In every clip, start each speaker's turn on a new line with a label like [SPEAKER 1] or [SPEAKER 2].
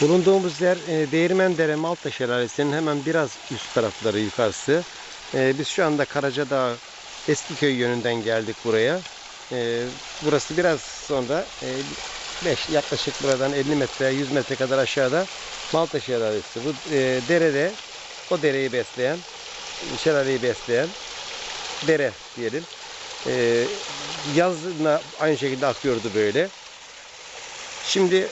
[SPEAKER 1] Bulunduğumuz yer e, Değirmendere Malta Şelalesi'nin hemen biraz üst tarafları yukarısı. E, biz şu anda Karacadağ Eskiköy yönünden geldik buraya. E, burası biraz sonra e, yaklaşık buradan 50 metre 100 metre kadar aşağıda Malta Şelalesi. Bu e, derede o dereyi besleyen, şelaleyi besleyen dere diyelim. E, yazına aynı şekilde akıyordu böyle. Şimdi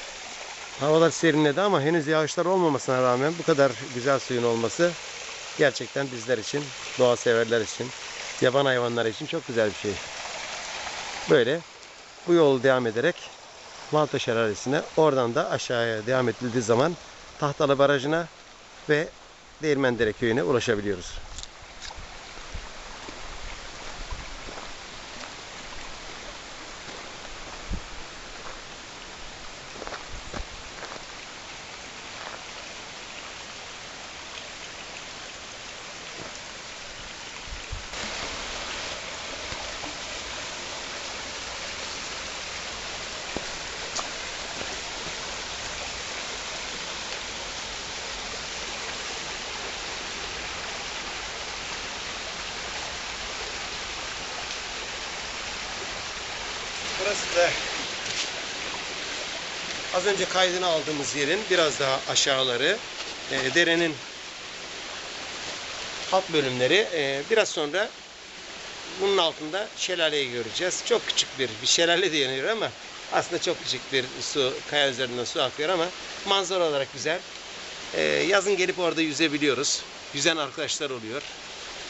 [SPEAKER 1] havalar serinledi ama henüz yağışlar olmamasına rağmen bu kadar güzel suyun olması gerçekten bizler için, doğa severler için, yaban hayvanlar için çok güzel bir şey. Böyle bu yolu devam ederek Malta Şelalesi'ne oradan da aşağıya devam edildiği zaman Tahtalı Barajı'na ve Değirmendere Köyü'ne ulaşabiliyoruz. Burası da az önce kaydını aldığımız yerin biraz daha aşağıları e, derenin alt bölümleri e, biraz sonra bunun altında şelaleyi göreceğiz. Çok küçük bir, bir şelale deniyor ama aslında çok küçük bir su, kaya üzerinden su akıyor ama manzara olarak güzel. E, yazın gelip orada yüzebiliyoruz. Yüzen arkadaşlar oluyor.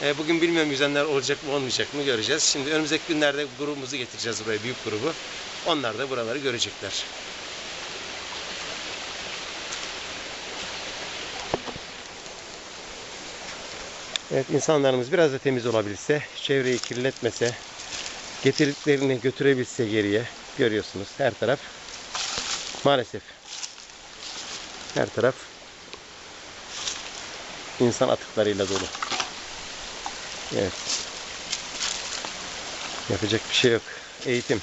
[SPEAKER 1] E, bugün bilmiyorum yüzenler olacak mı olmayacak mı göreceğiz. Şimdi önümüzdeki günlerde grubumuzu getireceğiz buraya, büyük grubu. Onlar da buraları görecekler. Evet insanlarımız biraz da temiz olabilse, çevreyi kirletmese, getirdiklerini götürebilse geriye görüyorsunuz her taraf maalesef her taraf insan atıklarıyla dolu. Evet. Yapacak bir şey yok. Eğitim.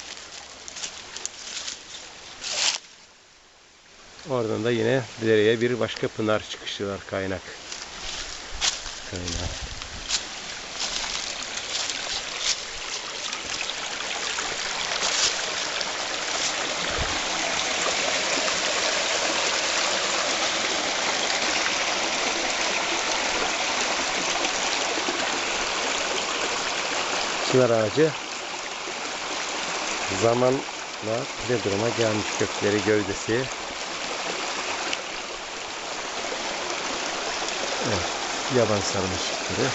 [SPEAKER 1] Oradan da yine dereye bir başka pınar çıkışı var kaynak. Kaynak. Çınar ağacı zamanla ne duruma gelmiş kökleri gövdesi. Evet, yaban sarmaşıkları.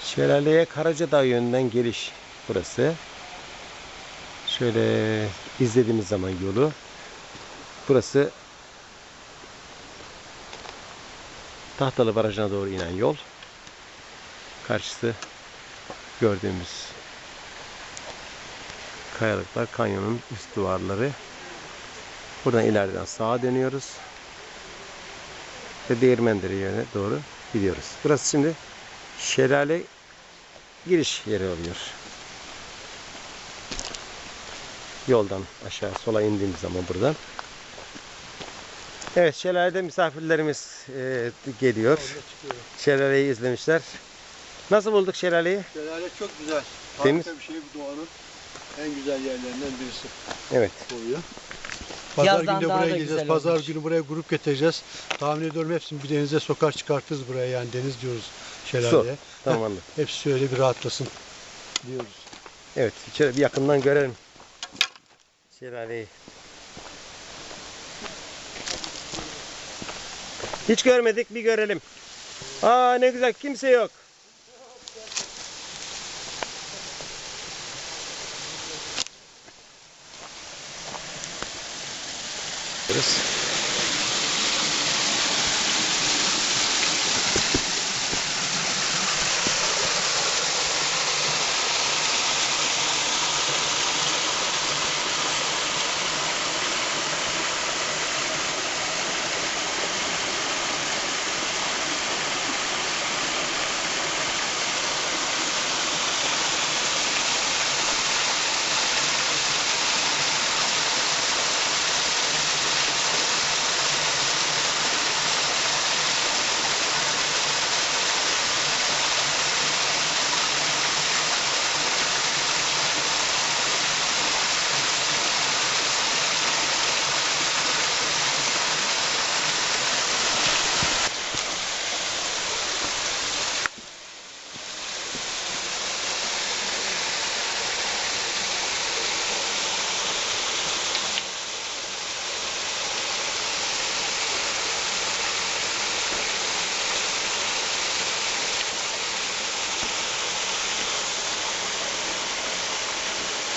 [SPEAKER 1] Şelaleye Karacadağ yönünden geliş burası. Şöyle izlediğimiz zaman yolu. Burası Tahtalı Barajı'na doğru inen yol. Karşısı gördüğümüz kayalıklar, kanyonun üst duvarları. Buradan ileriden sağa dönüyoruz. Ve Değirmendere yöne doğru gidiyoruz. Burası şimdi şelale giriş yeri oluyor. Yoldan aşağı sola indiğimiz zaman buradan. Evet şelalede misafirlerimiz e, geliyor. Şelaleyi izlemişler. Nasıl bulduk şelaleyi?
[SPEAKER 2] Şelale çok güzel.
[SPEAKER 1] Temiz.
[SPEAKER 2] Harika bir şey bu doğanın en güzel yerlerinden birisi
[SPEAKER 1] Evet.
[SPEAKER 2] Pazar
[SPEAKER 3] Yazdan
[SPEAKER 2] günü
[SPEAKER 3] daha
[SPEAKER 2] buraya
[SPEAKER 3] da
[SPEAKER 2] gideceğiz.
[SPEAKER 3] güzel
[SPEAKER 2] Pazar
[SPEAKER 3] olmuş.
[SPEAKER 2] günü buraya grup getireceğiz. Tahmin ediyorum hepsini bir denize sokar çıkartırız buraya yani deniz diyoruz şelaleye.
[SPEAKER 1] Tamam anladım.
[SPEAKER 2] Hepsi şöyle bir rahatlasın diyoruz.
[SPEAKER 1] Evet şöyle bir yakından görelim. Şelaleyi. Hiç görmedik bir görelim. Aa ne güzel kimse yok. Burası.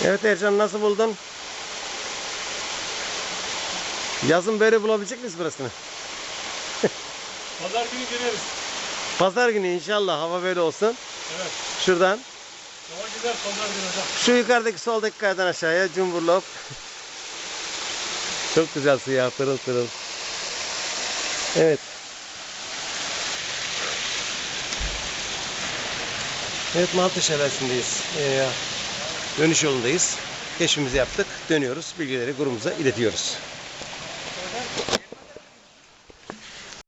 [SPEAKER 1] Evet Ercan nasıl buldun? Yazın böyle bulabilecek miyiz burasını?
[SPEAKER 2] Pazar günü geliriz.
[SPEAKER 1] Pazar günü inşallah hava böyle olsun.
[SPEAKER 2] Evet.
[SPEAKER 1] Şuradan
[SPEAKER 2] Hava güzel pazar günü hocam.
[SPEAKER 1] şu yukarıdaki soldaki kayadan aşağıya Cumburlop. Çok güzel su ya pırıl pırıl. Evet. Evet Malta Şelalesi'ndeyiz. Ee, dönüş yolundayız. Keşfimizi yaptık. Dönüyoruz. Bilgileri grubumuza iletiyoruz.